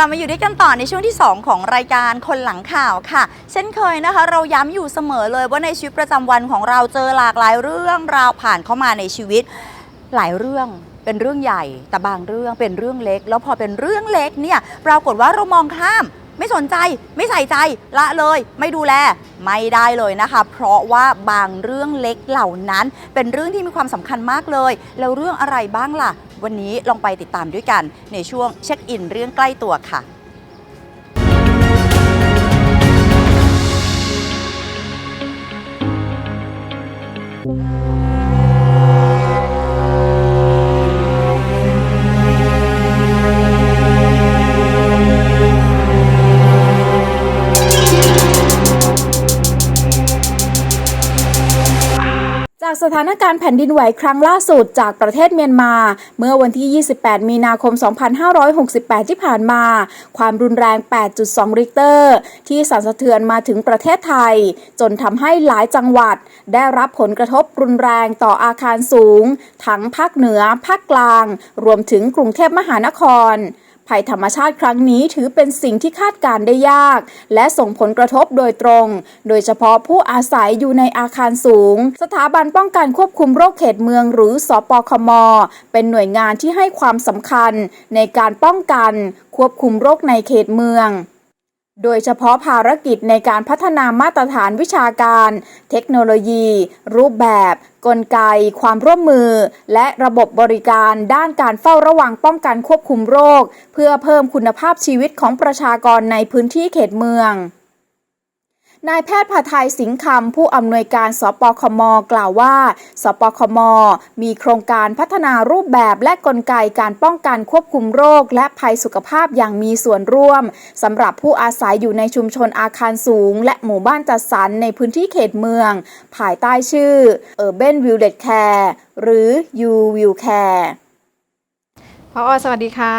กลับมาอยู่ด้วยกันต่อในช่วงที่ 2 ของรายการคนหลังข่าวค่ะ เช่นเคยนะคะ เราย้ำอยู่เสมอเลยว่าในชีวิตประจำวันของเราเจอหลากหลายเรื่องราวผ่านเข้ามาในชีวิตหลายเรื่องเป็นเรื่องใหญ่ แต่บางเรื่องเป็นเรื่องเล็ก แล้วพอเป็นเรื่องเล็กเนี่ยปรากฏว่าเรามองข้าม ไม่สนใจไม่ใส่ใจละเลย ไม่ดูแลไม่ได้เลยนะคะ เพราะว่าบางเรื่องเล็กเหล่านั้น เป็นเรื่องที่มีความสำคัญมากเลย แล้วเรื่องอะไรบ้างล่ะ วันนี้ลองไปติดตามด้วยกัน ในช่วงเช็คอินเรื่องใกล้ตัวค่ะจา ถานการณ์แผ่นดินไหวครั้งล่าสุดจากประเทศเมียนมา เมื่อวันที่ 28 มีนาคม 2568 ที่ผ่านมา ความรุนแรง 8.2 ริกเตอร์ ที่สั่นสะเทือนมาถึงประเทศไทย จนทำให้หลายจังหวัด ได้รับผลกระทบรุนแรงต่ออาคารสูง ทั้งภาคเหนือ ภาคกลาง รวมถึงกรุงเทพมหานคร ภัยธรรมชาติครั้งนี้ถือเป็นสิ่งที่คาดการณ์ได้ยาก และส่งผลกระทบโดยตรง โดยเฉพาะผู้อาศัยอยู่ในอาคารสูง สถาบันป้องกันควบคุมโรคเขตเมืองหรือสอปคม เป็นหน่วยงานที่ให้ความสำคัญในการป้องกัน ควบคุมโรคในเขตเมือง โดยเฉพาะภารกิจในการพัฒนามาตรฐานวิชาการ เทคโนโลยี รูปแบบ กลไก ความร่วมมือ และระบบบริการด้านการเฝ้าระวังป้องกันควบคุมโรค เพื่อเพิ่มคุณภาพชีวิตของประชากรในพื้นที่เขตเมือง นายแพทย์ผาไทยสิงห์คำผู้อำนวยการสปคม กล่าวว่า สปคม มีโครงการพัฒนารูปแบบและกลไกการป้องกันควบคุมโรค และภัยสุขภาพอย่างมีส่วนร่วมสำหรับผู้อาศัยอยู่ในชุมชนอาคารสูง และหมู่บ้านจัดสรรในพื้นที่เขตเมือง ภายใต้ชื่อ Urban Village Care หรือ U Will Care พอสวัสดีค่ะ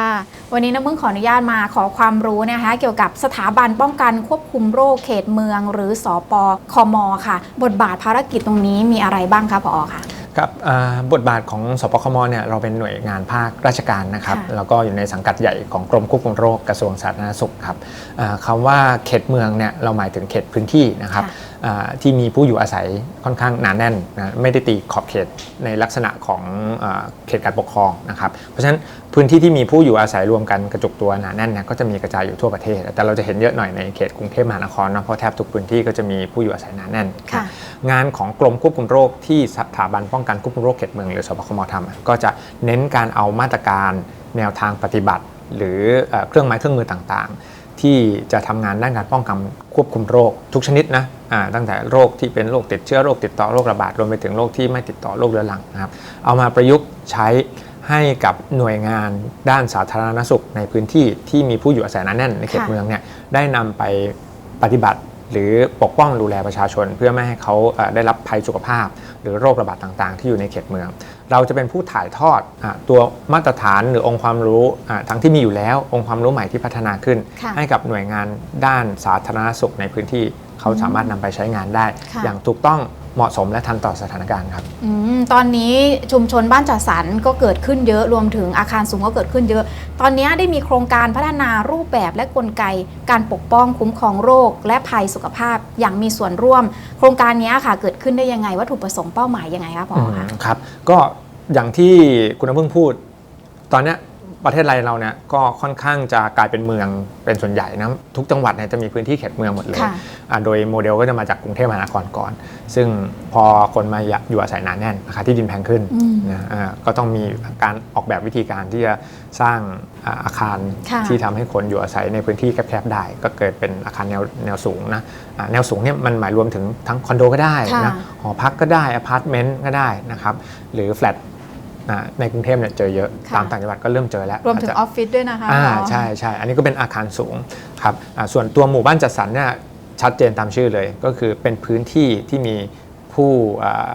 วันนี้น้ำมึงขออนุญาตมาขอความรู้นะคะเกี่ยวกับสถาบันป้องกันควบคุมโรคเขตเมือง หรือสอปคอมค่ะ บทบาทภารกิจตรงนี้มีอะไรบ้างคะพอค่ะ ครับอ่าบทบาทของสปคมเนี่ยเราเป็นหน่วยงานภาคราชการนะครับค่ะแล้วก็อยู่ในสังกัดใหญ่ของกรมควบคุมโรคกระทรวงสาธารณสุขครับอ่าคำว่าเขตเมืองเนี่ยเราหมายถึงเขตพื้นที่นะครับค่ะอ่าที่มีผู้อยู่อาศัยค่อนข้างหนาแน่นนะไม่ได้ตีขอบเขตในลักษณะของอาเขตการปกครองนะครับเพราะฉะนั้นพื้นที่ที่มีผู้อยู่อาศัยรวมกันกระจุกตัวหนาแน่นเนี่ยก็จะมีกระจายอยู่ทั่วประเทศ แต่เราจะเห็นเยอะหน่อยในเขตกรุงเทพมหานครเนอะเพราะแทบทุกพื้นที่ก็จะมีผู้อยู่อาศัยหนาแน่นค่ะงานของกรมควบคุมโรคที่สถาบันป้องกันควบคุมโรคเขตเมืองหรือสปคมทำก็จะเน้นการเอามาตรการแนวทางปฏิบัติ หรือเอเครื่องไม้เครื่องมือต่างๆ ที่จะทำงานด้านการป้องกันควบคุมโรคทุกชนิดนะตั้งแต่โรคที่เป็นโรคติดเชื้อโรคติดต่อโรคระบาดรวมไปถึงโรคที่ไม่ติดต่อโรคเรื้อรังนะครับเอามาประยุกต์ใช้ให้กับหน่วยงานด้านสาธารณสุขในพื้นที่ที่มีผู้อยู่อาศัยหนาแน่นในเขตเมืองเนี่ยได้นำไปปฏิบัติ หรือปกป้องดูแลประชาชน เพื่อไม่ให้เขาเอ่อได้รับภัยสุขภาพ หรือโรคระบาดต่างๆ ที่อยู่ในเขตเมือง เราจะเป็นผู้ถ่ายทอดอาตัวมาตรฐานหรือองค์ความรู้อ่าทั้งที่มีอยู่แล้วองค์ความรู้ใหม่ที่พัฒนาขึ้นค่ะให้กับหน่วยงานด้านสาธารณสุขในพื้นที่ เขาสามารถนำไปใช้งานได้ ค่ะ อย่างถูกต้องเหมาะสมและทันต่อสถานการณ์ครับ อืมตอนนี้ชุมชนบ้านจัดสรรก็เกิดขึ้นเยอะรวมถึงอาคารสูงก็เกิดขึ้นเยอะ ตอนนี้ได้มีโครงการพัฒนารูปแบบและกลไก การปกป้องคุ้มครองโรค และภัยสุขภาพอย่างมีส่วนร่วม โครงการนี้ค่ะ เกิดขึ้นได้ยังไงวัตถุประสงค์เป้าหมายยังไงคะพอคะ มครับ ก็อย่างที่คุณน้ำพึ่งพูด ตอนเนี้ย ประเทศไทยเราเนี่ยก็ค่อนข้างจะกลายเป็นเมืองเป็นส่วนใหญ่นะทุกจังหวัดเนี่ยจะมีพื้นที่เขตเมืองหมดเลยค่ะอ่าโดยโมเดลก็จะมาจากกรุงเทพมหานครก่อน ซึ่งพอคนมาอยู่อาศัยหนาแน่นราคาที่ดินแพงขึ้นอืมนะอ่าก็ต้องมีการออกแบบวิธีการที่จะสร้างอ่าอาคารค่ะที่ทำให้คนอยู่อาศัยในพื้นที่แคบๆได้ ก็เกิดเป็นอาคารแนวแนวสูงนะอ่าแนวสูงเนี่ยมันหมายรวมถึงทั้งคอนโดก็ได้ค่ะนะหอพักก็ได้อพาร์ตเมนต์ก็ได้นะครับหรือแฟลตอ่า ในกรุงเทพเนี่ยเจอเยอะค่ะตามต่างจังหวัดก็เริ่มเจอแล้ว รวมถึงอาจอจะอฟฟิศด้วยนะคะอ่าพอใช่ใช่อันนี้ก็เป็นอาคารสูงครับอ่าส่วนตัวหมู่บ้านจัดสรรเนี่ยชัดเจนตามชื่อเลย ก็คือเป็นพื้นที่ที่มีผู้อ่า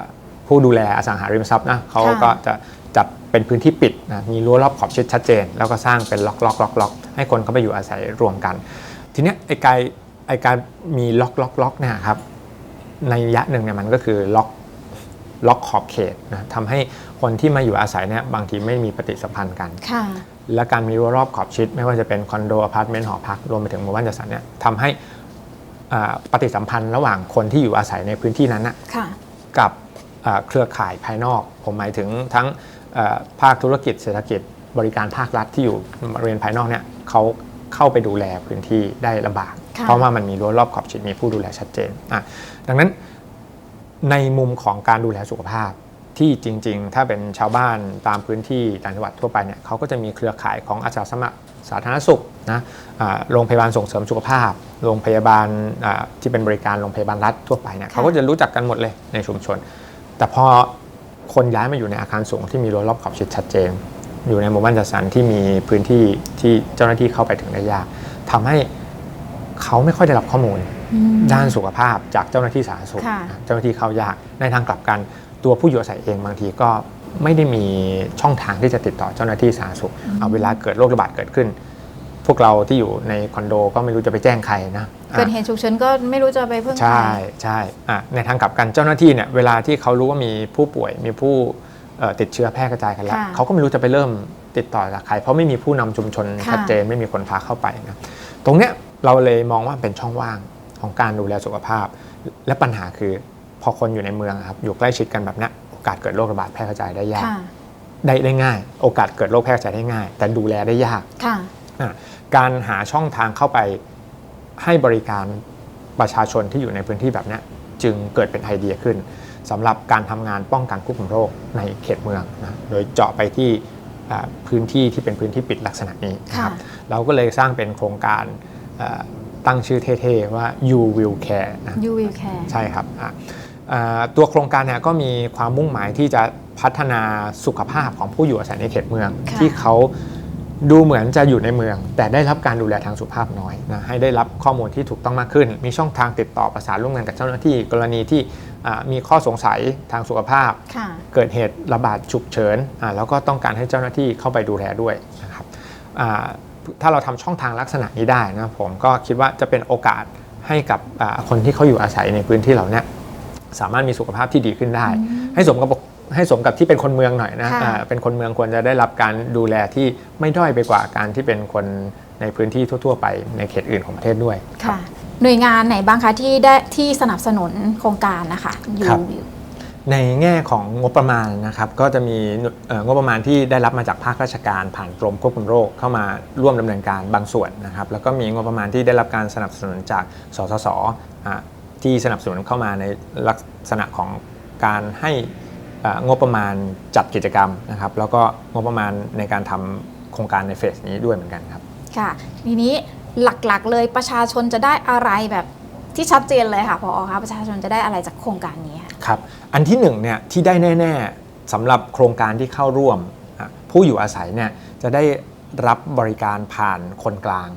ผู้ดูแลอสังหาริมทรัพย์นะเขาค่ะก็จะจับเป็นพื้นที่ปิดนะมีรั้วรอบขอบชิดชัดเจน แล้วก็สร้างเป็นล็อกล็อกล็อกล็อกให้คนเข้าไปอยู่อาศัยรวมกัน ทีเนี้ยไอ้การไอ้การมีล็อกล็อกล็อกเนี่ยครับในระยะหนึ่งเนี่ยมันก็คือล็อก ล็อกขอบเขตนะทำให้คนที่มาอยู่อาศัยเนี่ยบางทีไม่มีปฏิสัมพันธ์กัน ค่ะ และการมีรั้วรอบขอบชิด ไม่ว่าจะเป็นคอนโดอพาร์ตเมนต์หอพักรวมไปถึงหมู่บ้านจัดสรรเนี่ยทำให้อ่าปฏิสัมพันธ์ระหว่างคนที่อยู่อาศัยในพื้นที่นั้นนะค่ะ กับอ่าเครือข่ายภายนอก ผมหมายถึงทั้งเอ่อภาคธุรกิจเศรษฐกิจบริการภาครัฐที่อยู่บริเวณภายนอกเนี่ยเขาเข้าไปดูแลพื้นที่ได้ลำบาก ค่ะ เพราะว่ามันมีรั้วรอบขอบชิดมีผู้ดูแลชัดเจนอะดังนั้น ในมุมของการดูแลสุขภาพที่จริง ๆ ถ้าเป็นชาวบ้านตามพื้นที่ต่างจังหวัดทั่วไปเนี่ยเขาก็จะมีเครือข่ายของอาสาสมัครสาธารณสุขนะอ่าโรงพยาบาลส่งเสริมสุขภาพ โรงพยาบาลอ่าที่เป็นบริการโรงพยาบาลรัฐทั่วไปเนี่ยเขาก็จะรู้จักกันหมดเลยในชุมชน แต่พอคนย้ายมาอยู่ในอาคารสูงที่มีรั้วรอบขอบชิดชัดเจน อยู่ในหมู่บ้านจัดสรรที่มีพื้นที่ที่เจ้าหน้าที่เข้าไปถึงได้ยากทำให้เขาไม่ค่อยได้รับข้อมูล ด้านสุขภาพจากเจ้าหน้าที่สาธารณสุขค่ะเจ้าหน้าที่เข้ายากในทางกลับกัน ตัวผู้อยู่อาศัยเองบางทีก็ไม่ได้มีช่องทางที่จะติดต่อเจ้าหน้าที่สาธารณสุขเอาเวลาเกิดโรคระบาดเกิดขึ้น พวกเราที่อยู่ในคอนโดก็ไม่รู้จะไปแจ้งใครนะอะเกิดเหตุฉุกเฉินก็ไม่รู้จะไปพึ่งใครใช่ใช่อะในทางกลับกันเจ้าหน้าที่เนี่ยเวลาที่เขารู้ว่ามีผู้ป่วยมีผู้เอ่อติดเชื้อแพร่กระจายกันแล้วค่ะเขาก็ไม่รู้จะไปเริ่มติดต่อจากใคร เพราะไม่มีผู้นำชุมชนค่ะชัดเจนไม่มีคนพาเข้าไปนะตรงเนี้ยเราเลยมองว่าเป็นช่องว่าง ของการดูแลสุขภาพ และปัญหาคือพอคนอยู่ในเมืองอะครับอยู่ใกล้ชิดกันแบบเนี้ยโอกาสเกิดโรคระบาดแพร่กระจายได้ยากค่ะได้ได้ง่าย โอกาสเกิดโรคแพร่กระจายได้ง่าย แต่ดูแลได้ยากค่ะอะการหาช่องทางเข้าไปให้บริการประชาชนที่อยู่ในพื้นที่แบบเนี้ยจึงเกิดเป็นไอเดียขึ้นสำหรับการทำงานป้องกันควบคุมโรคในเขตเมืองนะโดยเจาะไปที่อ่าพื้นที่ที่เป็นพื้นที่ปิดลักษณะนี้นะครับค่ะเราก็เลยสร้างเป็นโครงการเอ่อ ตั้งชื่อเท่ๆว่า you will care นะ you will care ใช่ครับอะอ่าตัวโครงการเนี่ยก็มีความมุ่งหมายที่จะพัฒนาสุขภาพของผู้อยู่อาศัยในเขตเมืองค่ะที่เขาดูเหมือนจะอยู่ในเมือง แต่ได้รับการดูแลทางสุขภาพน้อยนะให้ได้รับข้อมูลที่ถูกต้องมากขึ้น มีช่องทางติดต่อประสานร่วมงานกับเจ้าหน้าที่กรณีที่อ่ามีข้อสงสัยทางสุขภาพค่ะเกิดเหตุระบาดฉุกเฉินอ่าแล้วก็ต้องการให้เจ้าหน้าที่เข้าไปดูแลด้วยนะครับอ่า ถ้าเราทำช่องทางลักษณะนี้ได้นะผมก็คิดว่าจะเป็นโอกาสให้กับอ่าคนที่เขาอยู่อาศัยในพื้นที่เหล่าเนี้ยสามารถมีสุขภาพที่ดีขึ้นได้ ให้สมกับให้สมกับที่เป็นคนเมืองหน่อยนะค่ะอ่าเป็นคนเมืองควรจะได้รับการดูแลที่ไม่ด้อยไปกว่าการที่เป็นคนในพื้นที่ทั่ว ๆ ไปในเขตอื่นของประเทศด้วยค่ะหน่วยงานไหนบ้างคะที่ได้ที่สนับสนุนโครงการนะคะ you ครับ will ในแง่ของงบประมาณนะครับก็จะมีงบประมาณที่ได้รับมาจากภาคราชการผ่านกรมควบคุมโรคเข้ามาร่วมดำเนินการบางส่วนนะครับแล้วก็มีงบประมาณที่ได้รับการสนับสนุนจากสสสที่สนับสนุนเข้ามาในลักษณะของการให้งบประมาณจัดกิจกรรมนะครับแล้วก็งบประมาณในการทำโครงการในเฟสนี้ด้วยเหมือนกันครับค่ะทีนี้หลักๆ เลยประชาชนจะได้อะไรแบบ ที่ชัดเจนเลยค่ะพอคะประชาชนจะได้อะไรจากโครงการนี้ค่ะครับ อันที่หนึ่งเนี่ยที่ได้แน่ ๆสำหรับโครงการที่เข้าร่วมอะผู้อยู่อาศัยเนี่ยจะได้รับบริการผ่านคนกลาง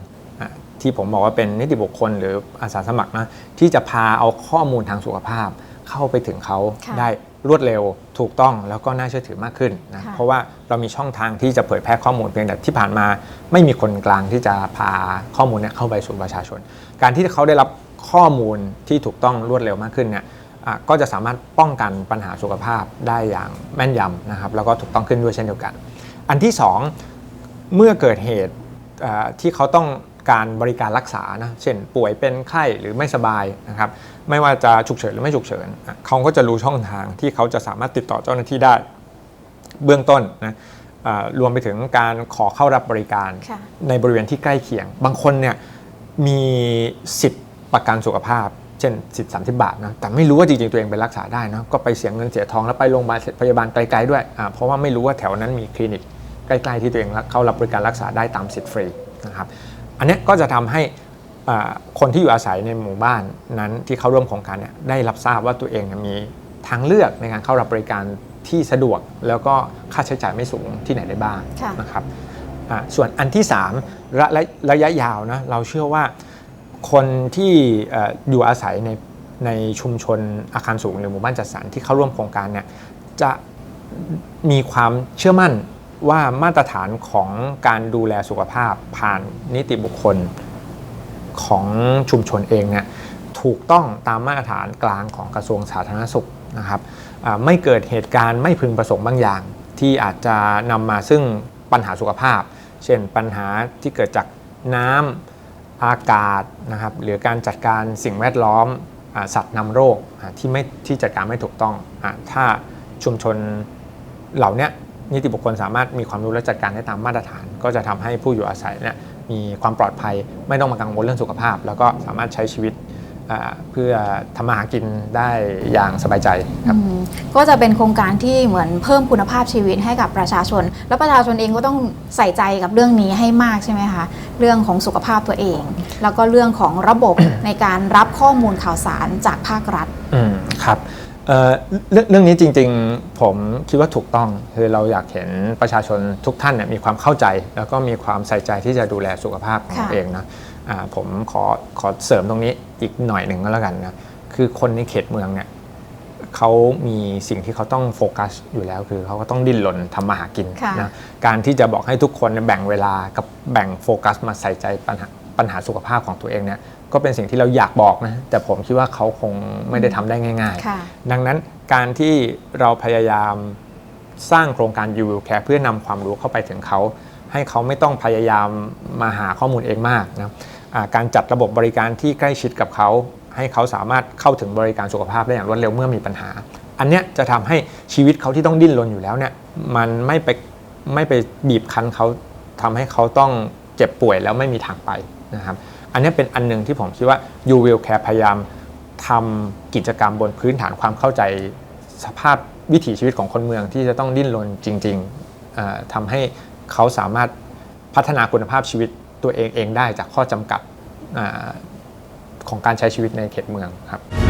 อะที่ผมบอกว่าเป็นนิติบุคคลหรืออาสาสมัครนะที่จะพาเอาข้อมูลทางสุขภาพ เข้าไปถึงเขาค่ะได้รวดเร็วถูกต้องแล้วก็น่าเชื่อถือมากขึ้นนะค่ะเพราะว่าเรามีช่องทางที่จะเผยแพร่ข้อมูลเพียงแต่ที่ผ่านมา ไม่มีคนกลางที่จะพาข้อมูลเนี่ยเข้าไปสู่ประชาชน การที่เขาได้รับ ข้อมูลที่ถูกต้องรวดเร็วมากขึ้นเนี่ยอะก็จะสามารถป้องกันปัญหาสุขภาพได้อย่างแม่นยำนะครับแล้วก็ถูกต้องขึ้นด้วยเช่นเดียวกัน อันที่สองเมื่อเกิดเหตุอ่าที่เขาต้องการบริการรักษานะเช่น ป่วยเป็นไข้หรือไม่สบายนะครับไม่ว่าจะฉุกเฉินหรือไม่ฉุกเฉินอะเขาก็จะรู้ช่องทางที่เขาจะสามารถติดต่อเจ้าหน้าที่ได้ เบื้องต้นนะอ่ารวมไปถึงการขอเข้ารับบริการค่ะในบริเวณที่ใกล้เคียง บางคนเนี่ยมีสิทธิ์ ประกันสุขภาพ เช่นสิทธิ์สามสิบบาทนะแต่ไม่รู้ว่าจริงๆตัวเองไปรักษาได้นะก็ไปเสียเงินเสียทองแล้วไปโรงพยาบาลพยาบาลไกลๆด้วยอ่าเพราะว่าไม่รู้ว่าแถวนั้นมีคลินิกใกล้ๆที่ตัวเองเข้ารับบริการรักษาได้ตามสิทธิ์ฟรีนะครับอันเนี้ยก็จะทำให้อ่าคนที่อยู่อาศัยในหมู่บ้านนั้นที่เข้าร่วมโครงการเนี่ยได้รับทราบว่าตัวเองเนี่ยมีทางเลือกในการเข้ารับบริการที่สะดวกแล้วก็ค่าใช้จ่ายไม่สูงที่ไหนได้บ้างค่ะนะครับอ่าส่วนอันที่3ระระระยะยาวนะเราเชื่อว่า คนที่อยู่อาศัยในในชุมชนอาคารสูงหรือหมู่บ้านจัดสรรที่เข้าร่วมโครงการเนี่ยจะมีความเชื่อมั่นว่ามาตรฐานของการดูแลสุขภาพผ่านนิติบุคคลของชุมชนเองเนี่ยถูกต้องตามมาตรฐานกลางของกระทรวงสาธารณสุขนะครับไม่เกิดเหตุการณ์ไม่พึงประสงค์บางอย่าง ที่อาจจะนำมาซึ่งปัญหาสุขภาพ เช่นปัญหาที่เกิดจากน้ำ อากาศนะครับหรือการจัดการสิ่งแวดล้อมอสัตว์นำโรคที่ไม่ที่จัดการไม่ถูกต้องอถ้าชุมชนเหล่านี้นิติบุคคลสามารถมีความรู้และจัดการได้ตามมาตรฐาน ก็จะทำให้ผู้อยู่อาศัยเนี่ยมีความปลอดภัยไม่ต้องมากังวลเรื่องสุขภาพ แล้วก็สามารถใช้ชีวิต เพื่อทำมาหากินได้อย่างสบายใจครับอืมก็จะเป็นโครงการที่เหมือนเพิ่มคุณภาพชีวิตให้กับประชาชน แล้วประชาชนเองก็ต้องใส่ใจกับเรื่องนี้ให้มากใช่ไหมคะเรื่องของสุขภาพตัวเอง แล้วก็เรื่องของระบบในการรับข้อมูลข่าวสารจากภาครัฐอืมครับเอ่อเรื่องเรื่องนี้จริงๆผมคิดว่าถูกต้องคือเราอยากเห็นประชาชนทุกท่านเนี่ยมีความเข้าใจ แล้วก็มีความใส่ใจที่จะดูแลสุขภาพของค่ะตัวเองนะอ่า ผมขอขอเสริมตรงนี้อีกหน่อยหนึ่งก็แล้วกันนะคือคนในเขตเมืองเนี่ยเขามีสิ่งที่เขาต้องโฟกัสอยู่แล้วคือเขาก็ต้องดิ้นรนทำมาหากินค่ะนะการที่จะบอกให้ทุกคนเนี่ยแบ่งเวลากับแบ่งโฟกัสมาใส่ใจปัญหาปัญหาสุขภาพของตัวเองเนี่ยก็เป็นสิ่งที่เราอยากบอกนะแต่ผมคิดว่าเขาคงไม่ได้ทำได้ง่ายๆค่ะดังนั้นการที่เราพยายามสร้างโครงการ You Will Care เพื่อนำความรู้เข้าไปถึงเขา ให้เขาไม่ต้องพยายามมาหาข้อมูลเองมากนะอ่า การจัดระบบบริการที่ใกล้ชิดกับเขาให้เขาสามารถเข้าถึงบริการสุขภาพได้อย่างรวดเร็วเมื่อมีปัญหา อันเนี้ยจะทำให้ชีวิตเขาที่ต้องดิ้นรนอยู่แล้วเนี่ยมันไม่ไปไม่ไปบีบคั้นเขาทำให้เขาต้องเจ็บป่วยแล้วไม่มีทางไปนะครับอันนี้เป็นอันหนึงที่ผมคิดว่า You Will Care พยายามทำกิจกรรมบนพื้นฐานความเข้าใจสภาพวิถีชีวิตของคนเมืองที่จะต้องดิ้นรนจริงๆทำให้เขาสามารถพัฒนาคุณภาพชีวิต ตัวเองเองได้จากข้อจำกัดของการใช้ชีวิตในเขตเมืองครับ